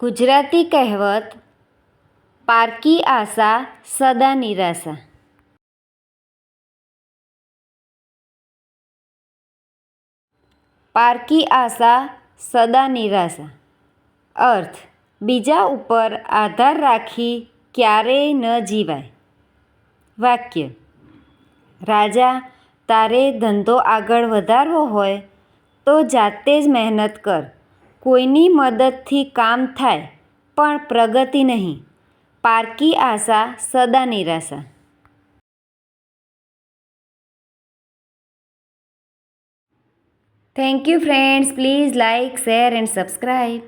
ગુજરાતી કહેવત, પારકી આશા સદા નિરાશા. પારકી આશા સદા નિરાશા. અર્થ, બીજા ઉપર આધાર રાખી ક્યારેય ન જીવાય. વાક્ય, રાજા, તારે ધંધો આગળ વધારવો હોય તો જાતે જ મહેનત કર. કોઈની મદદથી કામ થાય, પણ પ્રગતિ નહીં. પારકી આશા, સદા નિરાશા. Thank you friends please like share and subscribe